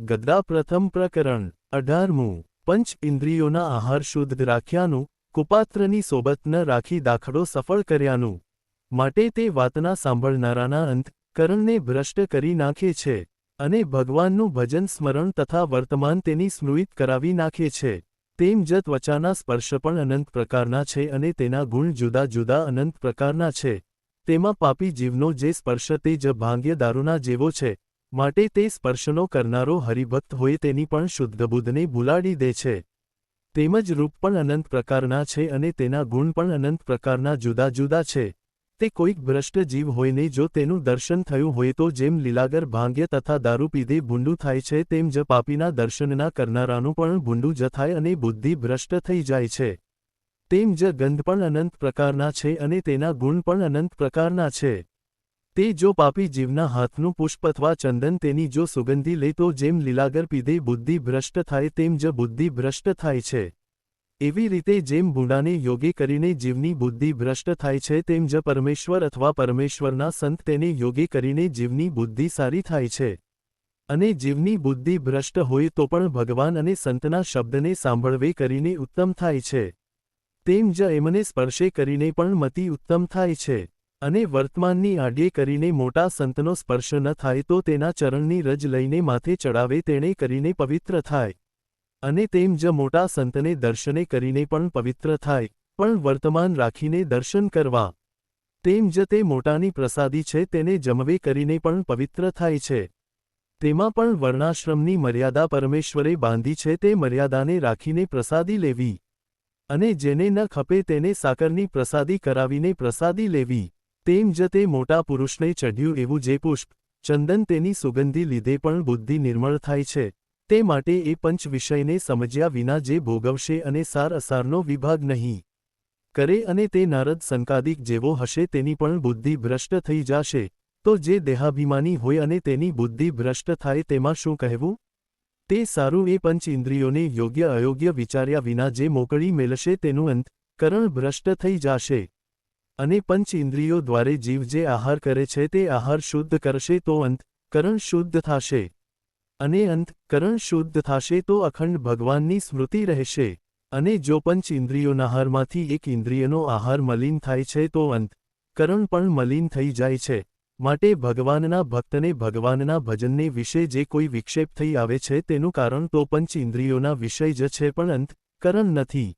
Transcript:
ગદ્દા પ્રથમ પ્રકરણ અઢારમું પંચ ઇન્દ્રિયોના આહાર શુદ્ધ રાખ્યાનું, કુપાત્રની સોબત ન રાખી દાખલો સફળ કર્યાનું. માટે તે વાતના સાંભળનારાના અંત, કરણને ભ્રષ્ટ કરી નાખે છે, અને ભગવાનનું ભજન સ્મરણ તથા વર્તમાન તેની સ્મૃત કરાવી નાખે છે. તેમ જ ત્વચાના સ્પર્શ પણ અનંત પ્રકારના છે અને તેના ગુણ જુદા જુદા અનંત પ્રકારના છે. તેમાં પાપી જીવનો જે સ્પર્શ તે જ ભાંગ્ય દારૂના જેવો છે. માટે તે સ્પર્શનો કરનારો હરિભક્ત હોય તેની પણ શુદ્ધ બુદ્ધને ભૂલાડી દે છે. તેમજ રૂપ પણ અનંત પ્રકારના છે અને તેના ગુણ પણ અનંત પ્રકારના જુદા જુદા છે. તે કોઈક ભ્રષ્ટ જીવ હોઈને જો તેનું દર્શન થયું હોય તો જેમ લીલાગર ભાંગ્ય તથા દારૂ પીધે ભૂંડું થાય છે તેમ જ પાપીના દર્શનના કરનારાનું પણ ભૂંડું જ થાય અને બુદ્ધિ ભ્રષ્ટ થઈ જાય છે. તેમ જ ગંધ પણ અનંત પ્રકારના છે અને તેના ગુણ પણ અનંત પ્રકારના છે. તે જો પાપી જીવના હાથનું પુષ્પ અથવા ચંદન તેની જો સુગંધી લે તો જેમ લીલાગર પીધે બુદ્ધિ ભ્રષ્ટ થાય તેમ જ બુદ્ધિ ભ્રષ્ટ થાય છે. એવી રીતે જેમ ભૂંડાને યોગી કરીને જીવની બુદ્ધિ ભ્રષ્ટ થાય છે તેમ જ પરમેશ્વર અથવા પરમેશ્વરના સંત તેને યોગી કરીને જીવની બુદ્ધિ સારી થાય છે. અને જીવની બુદ્ધિ ભ્રષ્ટ હોય તો પણ ભગવાન અને સંતના શબ્દને સાંભળવે કરીને ઉત્તમ થાય છે. તેમ જ એમને સ્પર્શે કરીને પણ મતિ ઉત્તમ થાય છે. અને વર્તમાનની આડ્યે કરીને મોટા સંતનો સ્પર્શ ન થાય તો તેના ચરણની રજ લઈને માથે ચડાવે તેણે કરીને પવિત્ર થાય. અને તેમ જ મોટા સંતને દર્શને કરીને પણ પવિત્ર થાય, પણ વર્તમાન રાખીને દર્શન કરવા. તેમ જ તે મોટાની પ્રસાદી છે તેને જમવે કરીને પણ પવિત્ર થાય છે. તેમાં પણ વર્ણાશ્રમની મર્યાદા પરમેશ્વરે બાંધી છે તે મર્યાદાને રાખીને પ્રસાદી લેવી. અને જેને ન ખપે તેને સાકરની પ્રસાદી કરાવીને પ્રસાદી લેવી. તેમ જ તે મોટા પુરુષને ચઢ્યું એવું જે પુષ્પ, ચંદન તેની સુગંધી લીધે પણ બુદ્ધિ નિર્મળ થાય છે. તે માટે એ પંચ વિષયને સમજ્યા વિના જે ભોગવશે અને સાર અસારનો વિભાગ નહીં. કરે અને તે નારદ સંકાદિક જેવો હશે તેની પણ બુદ્ધિ ભ્રષ્ટ થઈ જશે. તો જે દેહાભિમાની હોય અને તેની બુદ્ધિ ભ્રષ્ટ થાય તેમાં શું કહેવું? તે સારું એ પંચ ઇન્દ્રિયોને યોગ્ય અયોગ્ય વિચાર્યા વિના જે મોકળી મેલશે તેનું અંત, કરણ ભ્રષ્ટ થઈ જશે. અને પંચ ઇન્દ્રિયો દ્વારે જીવ જે આહાર કરે છે તે આહાર શુદ્ધ કરશે તો અંત, કરણ શુદ્ધ થશે. અને અંત, કરણ શુદ્ધ થશે તો અખંડ ભગવાનની સ્મૃતિ રહેશે. અને જો પંચ ઇન્દ્રિયોનાહારમાંથી એક ઇન્દ્રિયનો આહાર મલિન થાય છે તો અંત, કરણ પણ મલિન થઈ જાય છે. માટે ભગવાનના ભક્તને ભગવાનના ભજનને વિશે જે કોઈ વિક્ષેપ થઈ આવે છે તેનું કારણ તો પંચ ઇન્દ્રિયોના વિષય જ છે પણ અંત, કરણ નથી.